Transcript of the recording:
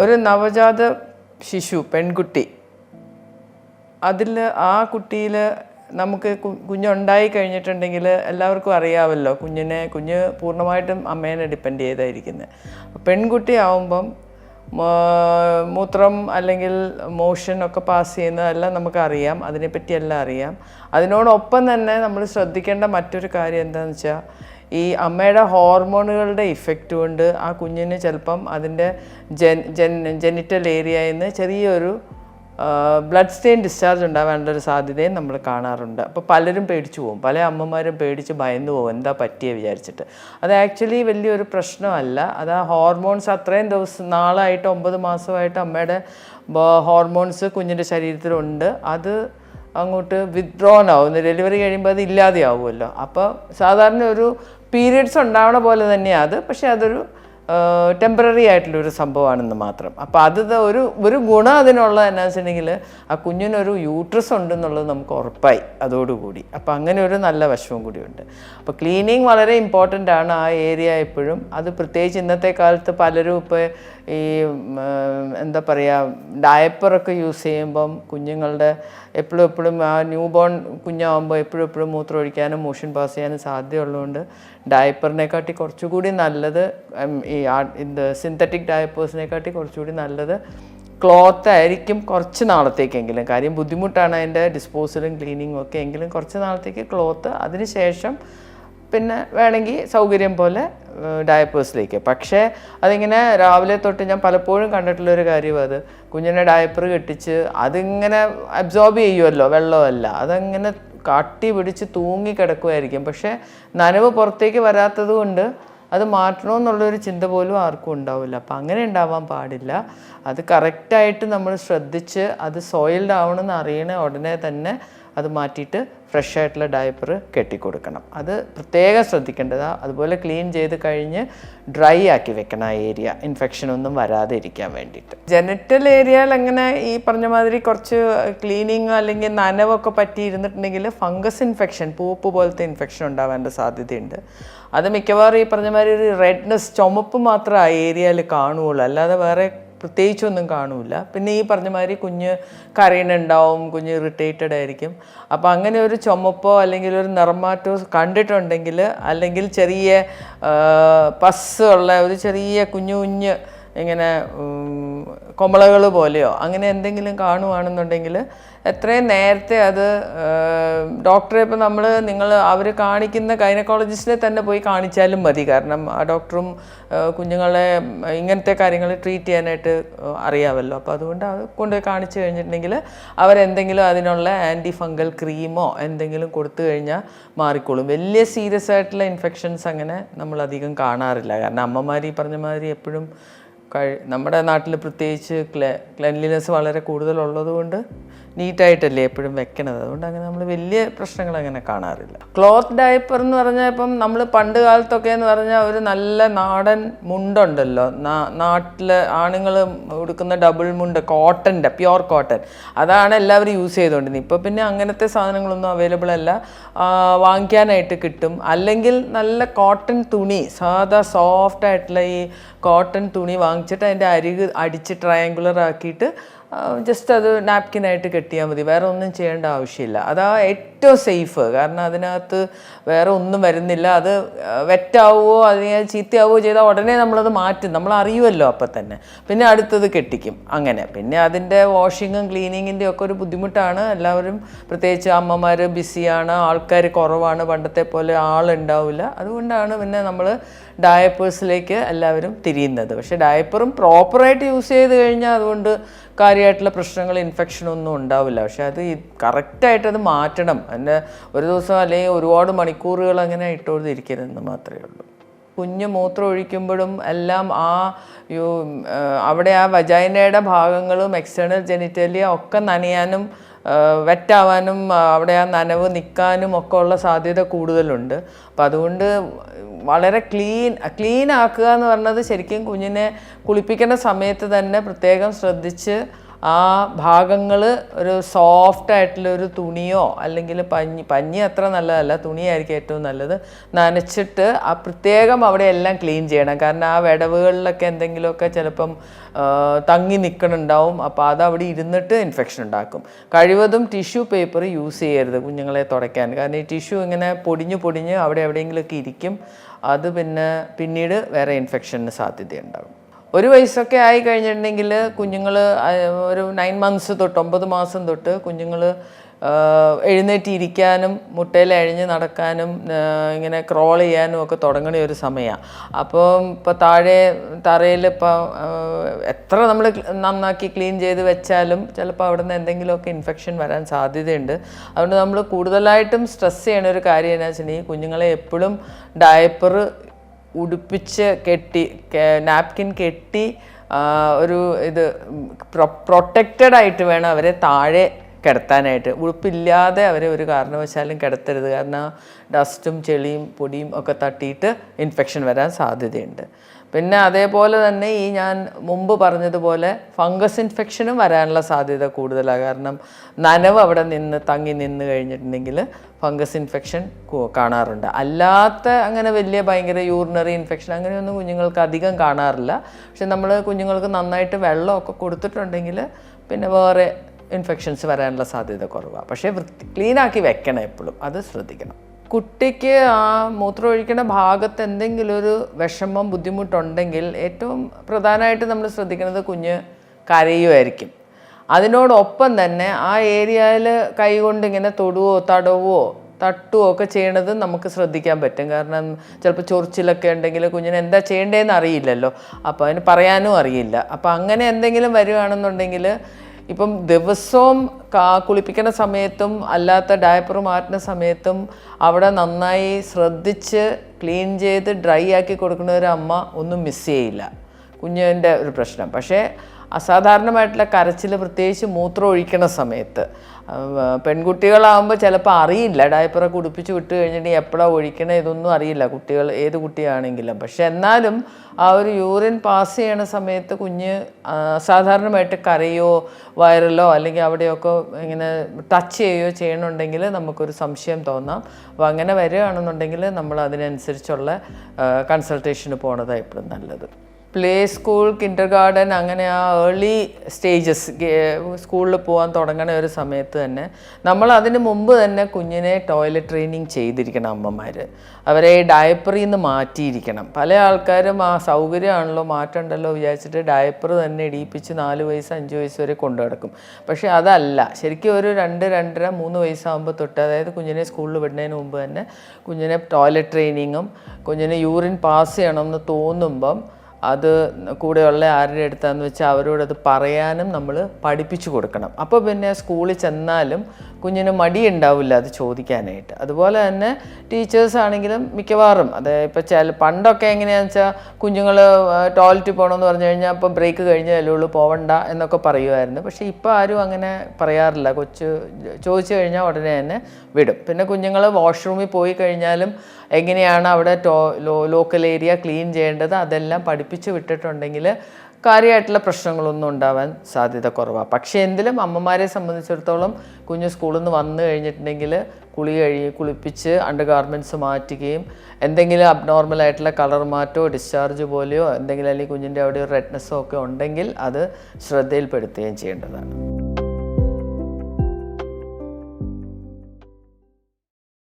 ഒരു നവജാത ശിശു പെൺകുട്ടി. അതിൽ ആ കുട്ടിയിൽ നമുക്ക് കുഞ്ഞുണ്ടായി കഴിഞ്ഞിട്ടുണ്ടെങ്കിൽ എല്ലാവർക്കും അറിയാമല്ലോ കുഞ്ഞിനെ കുഞ്ഞ് പൂർണമായിട്ടും അമ്മേനെ ഡിപ്പെൻഡ് ചെയ്തായിരിക്കുന്നത് പെൺകുട്ടി ആവുമ്പം മൂത്രം അല്ലെങ്കിൽ മോഷൻ ഒക്കെ പാസ് ചെയ്യുന്നതെല്ലാം നമുക്കറിയാം അതിനെപ്പറ്റി എല്ലാം അറിയാം. അതിനോടൊപ്പം തന്നെ നമ്മൾ ശ്രദ്ധിക്കേണ്ട മറ്റൊരു കാര്യം എന്താണെന്ന് വെച്ചാൽ ഈ അമ്മയുടെ ഹോർമോണുകളുടെ ഇഫക്റ്റ് കൊണ്ട് ആ കുഞ്ഞിന് ചിലപ്പം അതിന്റെ ജെൻ ജെൻ ജെനിറ്റൽ ഏരിയയിൽ നിന്ന് ചെറിയൊരു ബ്ലഡ് സ്റ്റെയിൻ ഡിസ്ചാർജ് ഉണ്ടാവാനുള്ള ഒരു സാധ്യതയും നമ്മൾ കാണാറുണ്ട്. അപ്പോൾ പലരും പേടിച്ചു പോകും. പല അമ്മമാരും പേടിച്ച് ഭയന്നു പോകും. എന്താ പറ്റിയ വിചാരിച്ചിട്ട്. അത് ആക്ച്വലി വലിയൊരു പ്രശ്നമല്ല. അത് ആ ഹോർമോൺസ് അത്രയും ദിവസം നാളായിട്ട് ഒമ്പത് മാസമായിട്ട് അമ്മയുടെ ഹോർമോൺസ് കുഞ്ഞിന്റെ ശരീരത്തിലുണ്ട്. അത് അങ്ങോട്ട് വിത്ഡ്രോൺ ആവും. ഡെലിവറി കഴിയുമ്പോൾ അത് ഇല്ലാതെയാവുമല്ലോ. അപ്പോൾ സാധാരണ ഒരു പീരിയഡ്സ് ഉണ്ടാവണ പോലെ തന്നെയാണ് അത്. പക്ഷേ അതൊരു ടെമ്പററി ആയിട്ടുള്ളൊരു സംഭവമാണെന്ന് മാത്രം. അപ്പോൾ അത് ഒരു ഒരു ഗുണം അതിനുള്ള എന്നാ വെച്ചിട്ടുണ്ടെങ്കിൽ ആ കുഞ്ഞിനൊരു യൂട്രസ് ഉണ്ടെന്നുള്ളത് നമുക്ക് ഉറപ്പായി അതോടുകൂടി. അപ്പോൾ അങ്ങനെ ഒരു നല്ല വശവും കൂടിയുണ്ട് അപ്പോൾ ക്ലീനിങ് വളരെ ഇമ്പോർട്ടന്റ് ആണ് ആ ഏരിയ എപ്പോഴും. അത് പ്രത്യേകിച്ച് ഇന്നത്തെ കാലത്ത് പലരും ഇപ്പോൾ ഈ എന്താ പറയുക ഡയപ്പറൊക്കെ യൂസ് ചെയ്യുമ്പം കുഞ്ഞുങ്ങളുടെ എപ്പോഴും എപ്പോഴും ആ ന്യൂ ബോൺ കുഞ്ഞാവുമ്പോൾ എപ്പോഴും എപ്പോഴും മൂത്രം ഒഴിക്കാനും മോഷൻ പാസ് ചെയ്യാനും സാധ്യതയുള്ളതുകൊണ്ട് ഡയപ്പറിനെക്കാട്ടി കുറച്ചുകൂടി നല്ലത് ഈ ഇത് സിന്തറ്റിക് ഡയപ്പേഴ്സിനെക്കാട്ടി കുറച്ചുകൂടി നല്ലത് ക്ലോത്ത് ആയിരിക്കും കുറച്ച് നാളത്തേക്കെങ്കിലും. കാര്യം ബുദ്ധിമുട്ടാണ് അതിന്റെ ഡിസ്പോസലും ക്ലീനിങ്ങും ഒക്കെ എങ്കിലും കുറച്ച് നാളത്തേക്ക് ക്ലോത്ത്. അതിന് ശേഷം പിന്നെ വേണമെങ്കിൽ സൗകര്യം പോലെ ഡയപ്പേഴ്സിലേക്ക് പക്ഷേ അതിങ്ങനെ രാവിലെ തൊട്ട് ഞാൻ പലപ്പോഴും കണ്ടിട്ടുള്ളൊരു കാര്യം അത്. കുഞ്ഞിനെ ഡയപ്പർ കെട്ടിച്ച് അതിങ്ങനെ അബ്സോർബ് ചെയ്യുമല്ലോ വെള്ളമല്ല അതങ്ങനെ കാട്ടി പിടിച്ച് തൂങ്ങി കിടക്കുമായിരിക്കും പക്ഷേ നനവ് പുറത്തേക്ക് വരാത്തത് കൊണ്ട് അത് മാറ്റണമെന്നുള്ളൊരു ചിന്ത പോലും ആർക്കും ഉണ്ടാവില്ല. അപ്പം അങ്ങനെ ഉണ്ടാവാൻ പാടില്ല. അത് കറക്റ്റായിട്ട് നമ്മൾ ശ്രദ്ധിച്ച് അത് സോയിൽഡ് ആവണമെന്ന് അറിയണ ഉടനെ തന്നെ അത് മാറ്റിയിട്ട് ഫ്രഷ് ആയിട്ടുള്ള ഡയപ്പർ കെട്ടിക്കൊടുക്കണം. അത് പ്രത്യേകം ശ്രദ്ധിക്കേണ്ടതാണ് അതുപോലെ ക്ലീൻ ചെയ്ത് കഴിഞ്ഞ് ഡ്രൈ ആക്കി വെക്കണം ആ ഏരിയ ഇൻഫെക്ഷൻ ഒന്നും വരാതെ ഇരിക്കാൻ വേണ്ടിയിട്ട് ജനറ്റൽ ഏരിയയിൽ അങ്ങനെ ഈ പറഞ്ഞ മാതിരി കുറച്ച് ക്ലീനിങ് അല്ലെങ്കിൽ നനവൊക്കെ പറ്റി ഇരുന്നിട്ടുണ്ടെങ്കിൽ ഫംഗസ് ഇൻഫെക്ഷൻ പൂപ്പ് പോലത്തെ ഇൻഫെക്ഷൻ ഉണ്ടാവേണ്ട സാധ്യതയുണ്ട്. അത് മിക്കവാറും ഈ പറഞ്ഞ മാതിരി ഒരു റെഡ്നെസ് ചുമപ്പ് മാത്രമേ ആ ഏരിയയിൽ കാണുകയുള്ളൂ. അല്ലാതെ വേറെ പ്രത്യേകിച്ചൊന്നും കാണൂല. പിന്നെ ഈ പറഞ്ഞ മാതിരി കുഞ്ഞ് കരയുന്നുണ്ടാവും കുഞ്ഞ് ഇറിറ്റേറ്റഡ് ആയിരിക്കും. അപ്പോൾ അങ്ങനെ ഒരു ചുമപ്പോ അല്ലെങ്കിൽ ഒരു നിറമാറ്റോ കണ്ടിട്ടുണ്ടെങ്കിൽ അല്ലെങ്കിൽ ചെറിയ പസ് ഉള്ള ഒരു ചെറിയ കുഞ്ഞു കുഞ്ഞ് ഇങ്ങനെ കൊമളകൾ പോലെയോ അങ്ങനെ എന്തെങ്കിലും കാണുവാണെന്നുണ്ടെങ്കിൽ എത്രയും നേരത്തെ അത് ഡോക്ടറെ ഇപ്പോൾ നമ്മൾ നിങ്ങൾ അവർ കാണിക്കുന്ന ഗൈനക്കോളജിസ്റ്റിനെ തന്നെ പോയി കാണിച്ചാലും മതി. കാരണം ആ ഡോക്ടറും കുഞ്ഞുങ്ങളെ ഇങ്ങനത്തെ കാര്യങ്ങൾ ട്രീറ്റ് ചെയ്യാനായിട്ട് അറിയാമല്ലോ അപ്പോൾ അതുകൊണ്ട് അത് കൊണ്ടുപോയി കാണിച്ചു കഴിഞ്ഞിട്ടുണ്ടെങ്കിൽ അവരെന്തെങ്കിലും അതിനുള്ള ആന്റി ഫംഗൽ ക്രീമോ എന്തെങ്കിലും കൊടുത്തു കഴിഞ്ഞാൽ മാറിക്കോളും. വലിയ സീരിയസ് ആയിട്ടുള്ള ഇൻഫെക്ഷൻസ് അങ്ങനെ നമ്മൾ അധികം കാണാറില്ല. കാരണം അമ്മമാർ ഈ പറഞ്ഞ മാതിരി എപ്പോഴും നമ്മുടെ നാട്ടിൽ പ്രത്യേകിച്ച് ക്ലെ ക്ലെൻലിനെസ് വളരെ കൂടുതലുള്ളത് കൊണ്ട് നീറ്റായിട്ടല്ലേ എപ്പോഴും വെക്കണത്? അതുകൊണ്ട് അങ്ങനെ നമ്മൾ വലിയ പ്രശ്നങ്ങൾ അങ്ങനെ കാണാറില്ല. ക്ലോത്ത് ഡയപ്പർ എന്ന് പറഞ്ഞാൽ ഇപ്പം നമ്മൾ പണ്ട് കാലത്തൊക്കെ എന്ന് പറഞ്ഞാൽ ഒരു നല്ല നാടൻ മുണ്ടുണ്ടല്ലോ. നാട്ടിൽ ആണുങ്ങൾ ഉടുക്കുന്ന ഡബിൾ മുണ്ട് കോട്ടന്റെ പ്യുർ കോട്ടൺ അതാണ് എല്ലാവരും യൂസ് ചെയ്തുകൊണ്ടിരുന്നത്. ഇപ്പോൾ പിന്നെ അങ്ങനത്തെ സാധനങ്ങളൊന്നും അവൈലബിൾ അല്ല. വാങ്ങിക്കാനായിട്ട് കിട്ടും. അല്ലെങ്കിൽ നല്ല കോട്ടൺ തുണി സാധാ സോഫ്റ്റ് ആയിട്ടുള്ള ഈ കോട്ടൺ തുണി വാങ്ങിച്ചിട്ട് അതിന്റെ അരിക് അടിച്ച് ട്രയാങ്കുലർ ആക്കിയിട്ട് ജസ്റ്റ് അത് നാപ്കിനായിട്ട് കെട്ടിയാൽ മതി. വേറെ ഒന്നും ചെയ്യേണ്ട ആവശ്യമില്ല. അതാ ഏറ്റവും സേഫ് കാരണം അതിനകത്ത് വേറെ ഒന്നും വരുന്നില്ല. അത് വെറ്റാവുമോ അതിനെ ചീത്തയാവുമോ ചെയ്താൽ ഉടനെ നമ്മളത് മാറ്റും. നമ്മൾ അറിയുമല്ലോ അപ്പം തന്നെ. പിന്നെ അടുത്തത് കെട്ടിക്കും. അങ്ങനെ. പിന്നെ അതിന്റെ വാഷിങ്ങും ക്ലീനിങ്ങിന്റെ ഒക്കെ ഒരു ബുദ്ധിമുട്ടാണ്. എല്ലാവരും പ്രത്യേകിച്ച് അമ്മമാർ ബിസിയാണ്. ആൾക്കാർ കുറവാണ്. പണ്ടത്തെ പോലെ ആളുണ്ടാവില്ല. അതുകൊണ്ടാണ് പിന്നെ നമ്മൾ ഡയപ്പേഴ്സിലേക്ക് എല്ലാവരും തിരിയുന്നത്. പക്ഷേ ഡയപ്പറും പ്രോപ്പറായിട്ട് യൂസ് ചെയ്ത് കഴിഞ്ഞാൽ അതുകൊണ്ട് കാര്യമായിട്ടുള്ള പ്രശ്നങ്ങൾ ഇൻഫെക്ഷൻ ഒന്നും ഉണ്ടാവില്ല. പക്ഷെ അത് കറക്റ്റായിട്ട് അത് മാറ്റണം. അതിന്റെ ഒരു ദിവസം അല്ലെങ്കിൽ ഒരുപാട് മണിക്കൂറുകൾ അങ്ങനെ ഇട്ടുകൊണ്ടിരിക്കരുതെന്ന് മാത്രമേ ഉള്ളൂ. കുഞ്ഞ് മൂത്രം ഒഴിക്കുമ്പോഴും എല്ലാം ആ, അവിടെ ആ വജൈനയുടെ ഭാഗങ്ങളും എക്സ്റ്റേണൽ ജെനിറ്റലിയ ഒക്കെ നനയാനും വെറ്റാവാനും അവിടെ ആ നനവ് നിൽക്കാനും ഒക്കെ ഉള്ള സാധ്യത കൂടുതലുണ്ട്. അപ്പം അതുകൊണ്ട് വളരെ ക്ലീൻ ക്ലീൻ ആക്കുക എന്ന് പറഞ്ഞത് ശരിക്കും കുഞ്ഞിനെ കുളിപ്പിക്കേണ്ട സമയത്ത് തന്നെ പ്രത്യേകം ശ്രദ്ധിച്ച് ആ ഭാഗങ്ങൾ ഒരു സോഫ്റ്റ് ആയിട്ടുള്ള ഒരു തുണിയോ അല്ലെങ്കിൽ പഞ്ഞി പഞ്ഞി അത്ര നല്ലതല്ല തുണിയായിരിക്കും ഏറ്റവും നല്ലത്. നനച്ചിട്ട് ആ പ്രത്യേകം അവിടെ എല്ലാം ക്ലീൻ ചെയ്യണം. കാരണം ആ വിടവുകളിലൊക്കെ എന്തെങ്കിലുമൊക്കെ ചിലപ്പം തങ്ങി നിൽക്കണുണ്ടാവും അപ്പോൾ അത് അവിടെ ഇരുന്നിട്ട് ഇൻഫെക്ഷൻ ഉണ്ടാക്കും. കഴിവതും ടിഷ്യൂ പേപ്പർ യൂസ് ചെയ്യരുത് കുഞ്ഞുങ്ങളെ തുടയ്ക്കാൻ. കാരണം ഈ ടിഷ്യൂ ഇങ്ങനെ പൊടിഞ്ഞ് പൊടിഞ്ഞ് അവിടെ എവിടെയെങ്കിലുമൊക്കെ ഇരിക്കും. അത് പിന്നെ പിന്നീട് വേറെ ഇൻഫെക്ഷന് സാധ്യതയുണ്ടാകും ഒരു വയസ്സൊക്കെ ആയി കഴിഞ്ഞിട്ടുണ്ടെങ്കിൽ കുഞ്ഞുങ്ങൾ ഒരു നയൻ മന്ത്സ് തൊട്ട് ഒമ്പത് മാസം തൊട്ട് കുഞ്ഞുങ്ങൾ എഴുന്നേറ്റിരിക്കാനും മുട്ടയിൽ അഴിഞ്ഞ് നടക്കാനും ഇങ്ങനെ ക്രോൾ ചെയ്യാനും ഒക്കെ തുടങ്ങണ ഒരു സമയമാണ് അപ്പോൾ ഇപ്പോൾ താഴെ തറയിൽ ഇപ്പോൾ എത്ര നമ്മൾ നന്നാക്കി ക്ലീൻ ചെയ്ത് വെച്ചാലും ചിലപ്പോൾ അവിടെ നിന്ന് എന്തെങ്കിലുമൊക്കെ ഇൻഫെക്ഷൻ വരാൻ സാധ്യതയുണ്ട്. അതുകൊണ്ട് നമ്മൾ കൂടുതലായിട്ടും സ്ട്രെസ് ചെയ്യണ ഒരു കാര്യം എന്നാ വെച്ചിട്ടുണ്ടെങ്കിൽ കുഞ്ഞുങ്ങളെ എപ്പോഴും ഡയപ്പർ ഉടുപ്പിച്ച് കെട്ടി നാപ്കിൻ കെട്ടി ഒരു ഇത് പ്രൊട്ടക്റ്റഡ് ആയിട്ട് വേണം അവരെ താഴെ കിടത്താനായിട്ട്. ഉടുപ്പില്ലാതെ അവരെ ഒരു കാരണവശാലും കിടത്തരുത്. കാരണം ഡസ്റ്റും ചെളിയും പൊടിയും ഒക്കെ തട്ടിയിട്ട് ഇൻഫെക്ഷൻ വരാൻ സാധ്യതയുണ്ട്. പിന്നെ അതേപോലെ തന്നെ ഈ ഞാൻ മുമ്പ് പറഞ്ഞതുപോലെ ഫംഗസ് ഇൻഫെക്ഷനും വരാനുള്ള സാധ്യത കൂടുതലാണ്. കാരണം നനവ് അവിടെ നിന്ന് തങ്ങി നിന്ന് കഴിഞ്ഞിട്ടുണ്ടെങ്കിൽ ഫംഗസ് ഇൻഫെക്ഷൻ കാണാറുണ്ട്. അല്ലാത്ത അങ്ങനെ വലിയ ഭയങ്കര യൂറിനറി ഇൻഫെക്ഷൻ അങ്ങനെയൊന്നും കുഞ്ഞുങ്ങൾക്ക് അധികം കാണാറില്ല. പക്ഷെ നമ്മൾ കുഞ്ഞുങ്ങൾക്ക് നന്നായിട്ട് വെള്ളമൊക്കെ കൊടുത്തിട്ടുണ്ടെങ്കിൽ പിന്നെ വേറെ ഇൻഫെക്ഷൻസ് വരാനുള്ള സാധ്യത കുറവാണ് പക്ഷേ വൃത്തി ക്ലീനാക്കി വെക്കണം എപ്പോഴും. അത് ശ്രദ്ധിക്കണം. കുട്ടിക്ക് ആ മൂത്രം ഒഴിക്കുന്ന ഭാഗത്ത് എന്തെങ്കിലും ഒരു വിഷമം ബുദ്ധിമുട്ടുണ്ടെങ്കിൽ ഏറ്റവും പ്രധാനമായിട്ട് നമ്മൾ ശ്രദ്ധിക്കുന്നത് കുഞ്ഞ് കരയുമായിരിക്കും. അതിനോടൊപ്പം തന്നെ ആ ഏരിയയിൽ കൈകൊണ്ട് ഇങ്ങനെ തൊടുവോ തടവോ തട്ടുവോ ഒക്കെ ചെയ്യണത് നമുക്ക് ശ്രദ്ധിക്കാൻ പറ്റും. കാരണം ചിലപ്പോൾ ചൊറിച്ചിലൊക്കെ ഉണ്ടെങ്കിൽ കുഞ്ഞിന് എന്താ ചെയ്യേണ്ടതെന്ന് അറിയില്ലല്ലോ. അപ്പോൾ അതിന് പറയാനും അറിയില്ല. അപ്പോൾ അങ്ങനെ എന്തെങ്കിലും വരുവാണെന്നുണ്ടെങ്കിൽ ഇപ്പം ദിവസവും കാ കുളിപ്പിക്കുന്ന സമയത്തും അല്ലാത്ത ഡയപ്പർ മാറ്റുന്ന സമയത്തും അവിടെ നന്നായി ശ്രദ്ധിച്ച് ക്ലീൻ ചെയ്ത് ഡ്രൈ ആക്കി കൊടുക്കുന്ന ഒരു അമ്മ ഒന്നും മിസ് ചെയ്യില്ല. കുഞ്ഞിന്റെ ഒരു പ്രശ്നം. പക്ഷേ അസാധാരണമായിട്ടുള്ള കരച്ചിൽ പ്രത്യേകിച്ച് മൂത്രം ഒഴിക്കണ സമയത്ത്. പെൺകുട്ടികളാകുമ്പോൾ ചിലപ്പോൾ അറിയില്ല. ഡയപ്പറൊക്കെ കുടിപ്പിച്ച് വിട്ട് കഴിഞ്ഞിട്ടുണ്ടെങ്കിൽ എപ്പോഴാണ് ഒഴിക്കണേ ഇതൊന്നും അറിയില്ല. കുട്ടികൾ ഏത് കുട്ടിയാണെങ്കിലും. പക്ഷെ എന്നാലും ആ ഒരു യൂറിൻ പാസ് ചെയ്യണ സമയത്ത് കുഞ്ഞ് സാധാരണമായിട്ട് കരയോ വയറിലോ അല്ലെങ്കിൽ അവിടെയൊക്കെ ഇങ്ങനെ ടച്ച് ചെയ്യുകയോ ചെയ്യണമെന്നുണ്ടെങ്കിൽ നമുക്കൊരു സംശയം തോന്നാം. അപ്പോൾ അങ്ങനെ വരികയാണെന്നുണ്ടെങ്കിൽ നമ്മൾ അതിനനുസരിച്ചുള്ള കൺസൾട്ടേഷന് പോണതാണ് എപ്പോഴും നല്ലത്. പ്ലേ സ്കൂൾ കിൻഡർ ഗാർഡൻ അങ്ങനെ ആ ഏർലി സ്റ്റേജസ് സ്കൂളിൽ പോകാൻ തുടങ്ങണ ഒരു സമയത്ത് തന്നെ നമ്മൾ അതിന് മുമ്പ് തന്നെ കുഞ്ഞിനെ ടോയ്ലറ്റ് ട്രെയിനിങ് ചെയ്തിരിക്കണം അമ്മമാർ അവരെ ഡയപ്പറിൽ നിന്ന് മാറ്റിയിരിക്കണം. പല ആൾക്കാരും ആ സൗകര്യമാണല്ലോ മാറ്റണ്ടല്ലോ വിചാരിച്ചിട്ട് ഡയപ്പർ തന്നെ ഇടിയിപ്പിച്ച് നാല് വയസ്സ് അഞ്ച് വയസ്സ് വരെ കൊണ്ടു കിടക്കും പക്ഷേ അതല്ല ശരിക്കും ഒരു രണ്ട് രണ്ടര മൂന്ന് വയസ്സാകുമ്പോൾ തൊട്ട് അതായത് കുഞ്ഞിനെ സ്കൂളിൽ വിടുന്നതിന് മുമ്പ് തന്നെ കുഞ്ഞിനെ ടോയ്ലറ്റ് ട്രെയിനിങ്ങും കുഞ്ഞിനെ യൂറിൻ പാസ് ചെയ്യണം എന്ന് തോന്നുമ്പം അത് കൂടെയുള്ള ആരുടെ അടുത്താന്ന് വെച്ചാൽ അവരോടത് പറയാനും നമ്മൾ പഠിപ്പിച്ചു കൊടുക്കണം. അപ്പോൾ പിന്നെ സ്കൂളിൽ ചെന്നാലും കുഞ്ഞിന് മടി ഉണ്ടാവില്ല അത് ചോദിക്കാനായിട്ട്. അതുപോലെ തന്നെ ടീച്ചേഴ്സ് ആണെങ്കിലും മിക്കവാറും അത് ഇപ്പോൾ ചില പണ്ടൊക്കെ എങ്ങനെയാണെന്ന് വെച്ചാൽ കുഞ്ഞുങ്ങൾ ടോയ്ലറ്റ് പോകണമെന്ന് പറഞ്ഞു കഴിഞ്ഞാൽ അപ്പോൾ ബ്രേക്ക് കഴിഞ്ഞാലേ ഉള്ളൂ പോവണ്ട എന്നൊക്കെ പറയുമായിരുന്നു പക്ഷേ ഇപ്പോൾ ആരും അങ്ങനെ പറയാറില്ല. കൊച്ചു ചോദിച്ചു കഴിഞ്ഞാൽ ഉടനെ തന്നെ വിടും. പിന്നെ കുഞ്ഞുങ്ങൾ വാഷ്റൂമിൽ പോയി കഴിഞ്ഞാലും എങ്ങനെയാണ് അവിടെ ടോ ലോക്കൽ ഏരിയ ക്ലീൻ ചെയ്യേണ്ടത്? അതെല്ലാം പഠിപ്പിച്ച് വിട്ടിട്ടുണ്ടെങ്കിൽ കാര്യമായിട്ടുള്ള പ്രശ്നങ്ങളൊന്നും ഉണ്ടാവാൻ സാധ്യത കുറവാണ് പക്ഷേ എന്തിലും അമ്മമാരെ സംബന്ധിച്ചിടത്തോളം കുഞ്ഞ് സ്കൂളിൽ നിന്ന് വന്നു കഴിഞ്ഞിട്ടുണ്ടെങ്കിൽ കുളി കഴുകി കുളിപ്പിച്ച് അണ്ടർ ഗാർമെന്റ്സ് മാറ്റുകയും എന്തെങ്കിലും അബ്നോർമൽ ആയിട്ടുള്ള കളർ മാറ്റോ ഡിസ്ചാർജ് പോലെയോ എന്തെങ്കിലും അല്ലെങ്കിൽ കുഞ്ഞിന്റെ അവിടെ ഒരു റെഡ്നെസ്സോ ഒക്കെ ഉണ്ടെങ്കിൽ അത് ശ്രദ്ധയിൽപ്പെടുത്തുകയും ചെയ്യേണ്ടതാണ്.